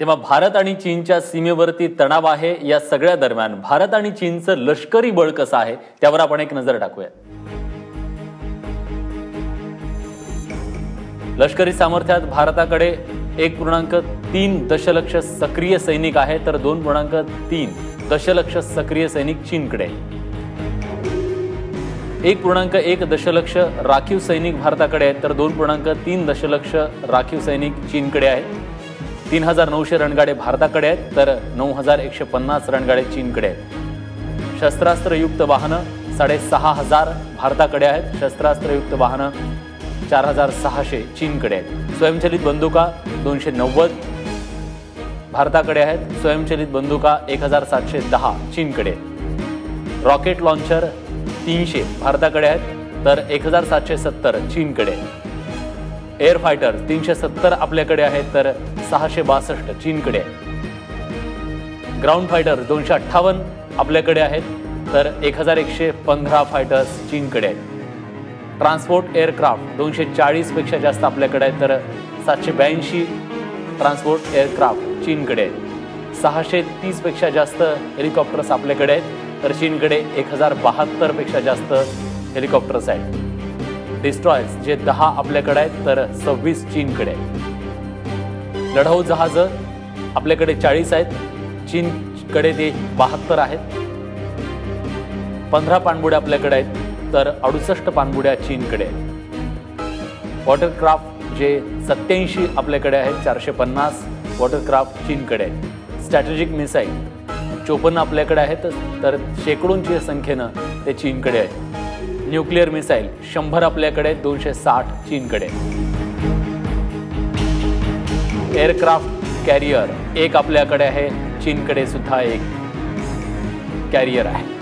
तेव्हा भारत आणि चीनच्या सीमेवरती तणाव आहे या सगळ्या दरम्यान. भारत आणि चीनचं लष्करी बळ कसं आहे त्यावर आपण एक नजर टाकूया. लष्करी सामर्थ्यात भारताकडे एक पूर्णांक तीन दशलक्ष सक्रिय सैनिक आहे तर दोन पूर्णांक तीन दशलक्ष सक्रिय सैनिक चीनकडे. एक पूर्णांक एक दशलक्ष राखीव सैनिक भारताकडे आहेत तर दोन पूर्णांक तीन दशलक्ष राखीव सैनिक चीनकडे आहेत तीन हजार नऊशे रणगाडे भारताकडे आहेत तर नऊ हजार एकशे पन्नास रणगाडे चीनकडे आहेत. शस्त्रास्त्रयुक्त वाहनं साडेसहा हजार भारताकडे आहेत शस्त्रास्त्रयुक्त वाहनं चार हजार सहाशे चीनकडे आहेत. स्वयंचलित बंदुका दोनशे नव्वद भारताकडे आहेत स्वयंचलित बंदुका एक हजार सातशे दहा चीनकडे रॉकेट लॉन्चर तीनशे भारताकडे आहेत तर एक हजार सातशे सत्तर चीनकडे एअर फायटर तीनशे सत्तर आपल्याकडे आहेत तर सहाशे बासष्ट चीनकडे आहे. ग्राउंड फायटर दोनशे अठ्ठावन्न आपल्याकडे आहेत तर एक हजार एकशे पंधरा फायटर्स चीनकडे आहेत. ट्रान्सपोर्ट एअरक्राफ्ट दोनशे चाळीसपेक्षा जास्त आपल्याकडे आहेत तर सातशे ब्याऐंशी ट्रान्सपोर्ट एअरक्राफ्ट चीनकडे आहेत. सहाशे तीसपेक्षा जास्त हेलिकॉप्टर्स आपल्याकडे आहेत तर चीनकडे एक हजार बहात्तरपेक्षा जास्त हेलिकॉप्टर्स आहेत. डिस्ट्रॉयर्स जे दहा आपल्याकडे आहेत तर सव्वीस चीनकडे आहेत. लढाऊ जहाजं आपल्याकडे चाळीस आहेत चीनकडे ते बहात्तर आहेत. पंधरा पाणबुड्या आपल्याकडे आहेत तर अडुसष्ट पाणबुड्या चीनकडे आहेत. वॉटरक्राफ्ट जे सत्याऐंशी आपल्याकडे आहेत चारशे पन्नास वॉटरक्राफ्ट चीनकडे आहेत. स्ट्रॅटेजिक मिसाईल चोपन्न आपल्याकडे आहेत तर शेकडोंची संख्येनं ते चीनकडे आहेत. न्यूक्लिअर मिसाईल शंभर आपल्याकडे, दोनशे साठ चीनकडे. एअरक्राफ्ट कॅरियर एक आपल्याकडे आहे, चीनकडे सुद्धा एक कॅरियर आहे.